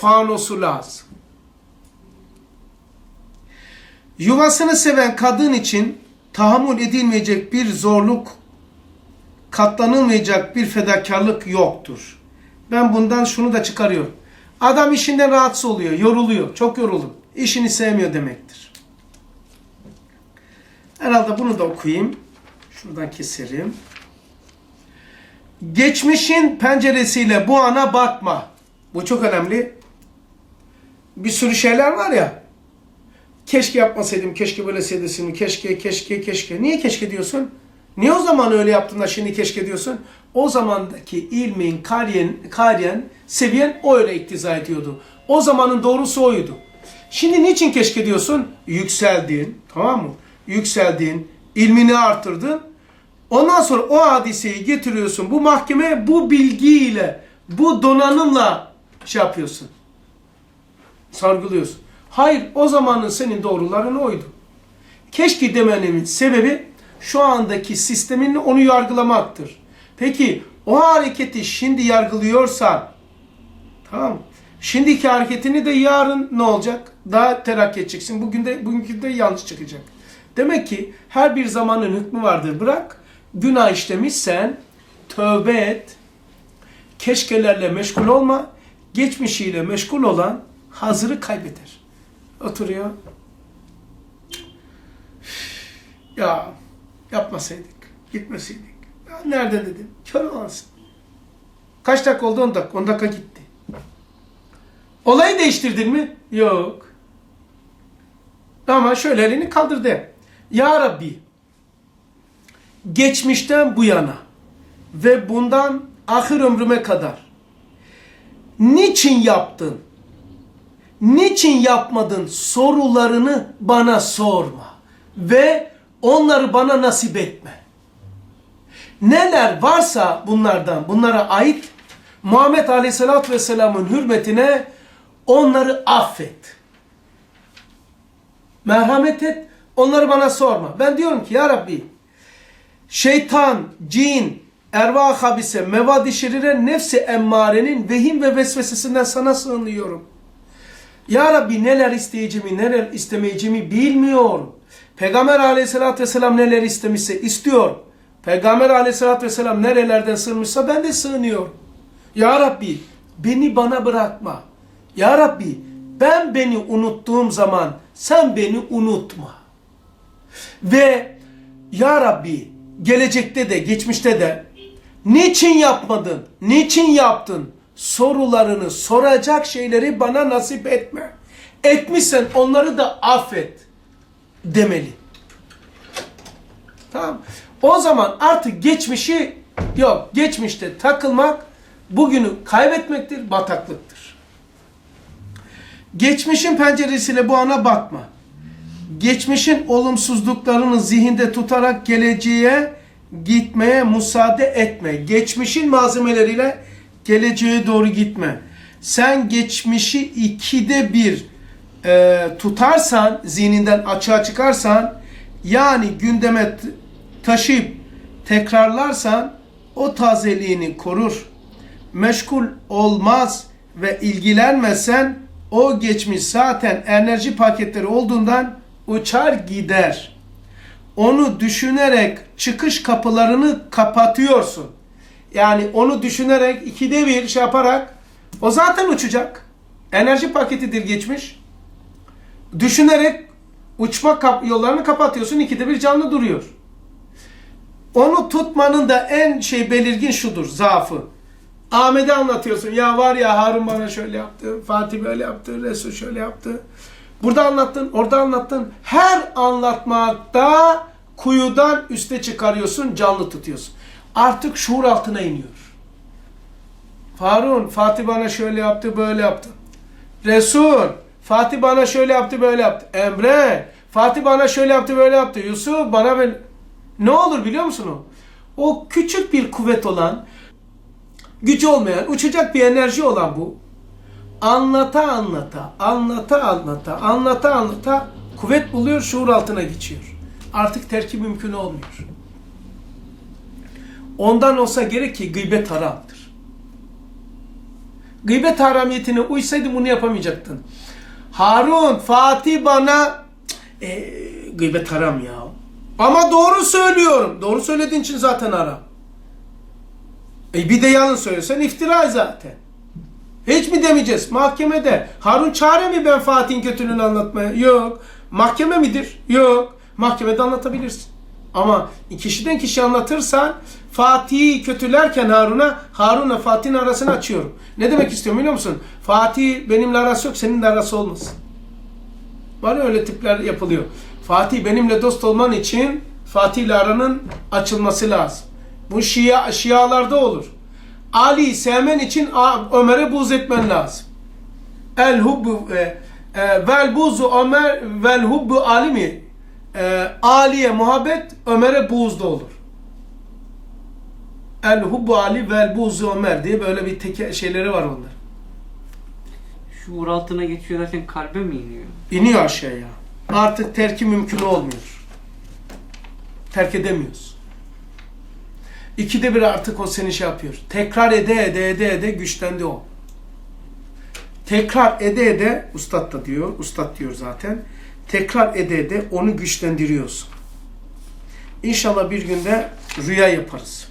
fanosu lazım. Yuvasını seven kadın için tahammül edilmeyecek bir zorluk, katlanılmayacak bir fedakarlık yoktur. Ben bundan şunu da çıkarıyorum. Adam işinden rahatsız oluyor, yoruluyor, çok yorulur. İşini sevmiyor demektir. Herhalde bunu da okuyayım. Şuradan keserim. Geçmişin penceresiyle bu ana bakma. Bu çok önemli. Bir sürü şeyler var ya. Keşke yapmasaydım, keşke böyle seyredesim, keşke, keşke, keşke. Niye keşke diyorsun? Niye o zaman öyle yaptın da şimdi keşke diyorsun? O zamandaki ilmin, kariyen, kariyen seviyen o öyle iktiza ediyordu. O zamanın doğrusu oydu. Şimdi niçin keşke diyorsun? Yükseldin, tamam mı? Yükseldin, ilmini artırdın. Ondan sonra o hadiseyi getiriyorsun bu mahkeme bu bilgiyle, bu donanımla şey yapıyorsun. Sargılıyorsun. Hayır o zamanın senin doğruların oydu. Keşke demenin sebebi şu andaki sistemin onu yargılamaktır. Peki o hareketi şimdi yargılıyorsan tamam? Şimdiki hareketini de yarın ne olacak? Daha terakki edeceksin. Bugün de, bugünkü de yanlış çıkacak. Demek ki her bir zamanın hükmü vardır. Bırak günah işlemişsen tövbe et. Keşkelerle meşgul olma. Geçmişiyle meşgul olan hazırı kaybeder. Oturuyor. Ya yapmasaydık, gitmeseydik. Ya nerede dedim. Kör olansın. Kaç dakika oldu? 10 dakika. 10 dakika gitti. Olayı değiştirdin mi? Yok. Ama şöyle elini kaldırdı. Ya Rabbi geçmişten bu yana ve bundan ahir ömrüme kadar niçin yaptın? Niçin yapmadın sorularını bana sorma ve onları bana nasip etme. Neler varsa bunlardan, bunlara ait Muhammed Aleyhisselatü Vesselam'ın hürmetine onları affet. Merhamet et, onları bana sorma. Ben diyorum ki ya Rabbi, şeytan, cin, erva habise, mevad-i şerire, nefsi emmarenin vehim ve vesvesesinden sana sığınıyorum. Ya Rabbi neler isteyeceğimi, neler istemeyeceğimi bilmiyorum. Peygamber aleyhissalatü vesselam neler istemişse istiyor. Peygamber aleyhissalatü vesselam nerelerden sığınmışsa ben de sığınıyorum. Ya Rabbi beni bana bırakma. Ya Rabbi ben beni unuttuğum zaman sen beni unutma. Ve Ya Rabbi gelecekte de geçmişte de niçin yapmadın, niçin yaptın sorularını soracak şeyleri bana nasip etme. Etmişsen onları da affet demeli. Tamam. O zaman artık geçmişi yok. Geçmişte takılmak bugünü kaybetmektir, bataklıktır. Geçmişin penceresiyle bu ana bakma. Geçmişin olumsuzluklarını zihinde tutarak geleceğe gitmeye müsaade etme. Geçmişin malzemeleriyle geleceğe doğru gitme. Sen geçmişi ikide bir e, tutarsan, zihninden açığa çıkarsan, yani gündeme taşıyıp tekrarlarsan o tazeliğini korur. Meşgul olmaz ve ilgilenmezsen o geçmiş zaten enerji paketleri olduğundan uçar gider. Onu düşünerek çıkış kapılarını kapatıyorsun. Yani onu düşünerek ikide bir şey yaparak o zaten uçacak. Enerji paketidir geçmiş. Düşünerek uçma kap yollarını kapatıyorsun. ikide bir canlı duruyor. Onu tutmanın da en şey belirgin şudur zaafı. Ahmet'e anlatıyorsun. Ya var ya Harun bana şöyle yaptı. Fatih böyle yaptı. Resul şöyle yaptı. Burada anlattın. Orada anlattın. Her anlatmakta kuyudan üste çıkarıyorsun. Canlı tutuyorsun. Artık şuur altına iniyor. Farun, Fatih bana şöyle yaptı, böyle yaptı. Resul, Fatih bana şöyle yaptı, böyle yaptı. Emre, Fatih bana şöyle yaptı, böyle yaptı. Yusuf bana ben... Ne olur biliyor musun o? O küçük bir kuvvet olan, gücü olmayan, uçacak bir enerji olan bu. Anlata anlata, anlata anlata, anlata anlata kuvvet buluyor, şuur altına geçiyor. Artık terki mümkün olmuyor. Ondan olsa gerek ki gıybet haramdır. Gıybet haramiyetine uysaydın bunu yapamayacaktın. Harun, Fatih bana e, gıybet haram ya. Ama doğru söylüyorum. Doğru söylediğin için zaten haram. E bir de yalan söylesen iftira zaten. Hiç mi demeyeceğiz? Mahkemede. Harun çare mi ben Fatih'in kötülüğünü anlatmaya? Yok. Mahkeme midir? Yok. Mahkemede anlatabilirsin. Ama kişiden kişi anlatırsan Fatih'i kötülerken Harun'a, Harun'la Fatih'in arasını açıyorum. Ne demek istiyorum biliyor musun? Fatih benimle arası yok, senin de arası olmasın. Var ya öyle tipler yapılıyor. Fatih benimle dost olman için Fatih aranın açılması lazım. Bu Şia, Şialarda olur. Ali'yi sevmen için Ömer'e buz etmen lazım. El hubbu e, e, vel buzu Ömer vel hubbu Ali mi? E, Ali'ye muhabbet Ömer'e buz da olur. El hubbu Ali vel buzu Ömer diye böyle bir teke şeyleri var onlar. Şuur altına geçiyor derken kalbe mi iniyor? İniyor aşağıya. Artık terki mümkün olmuyor. Terk edemiyoruz. İkide bir artık o seni şey yapıyor. Tekrar ede ede ede ede güçlendi o. Tekrar ede ede, ustad da diyor, ustad diyor zaten. Tekrar ede ede onu güçlendiriyorsun. İnşallah bir günde rüya yaparız.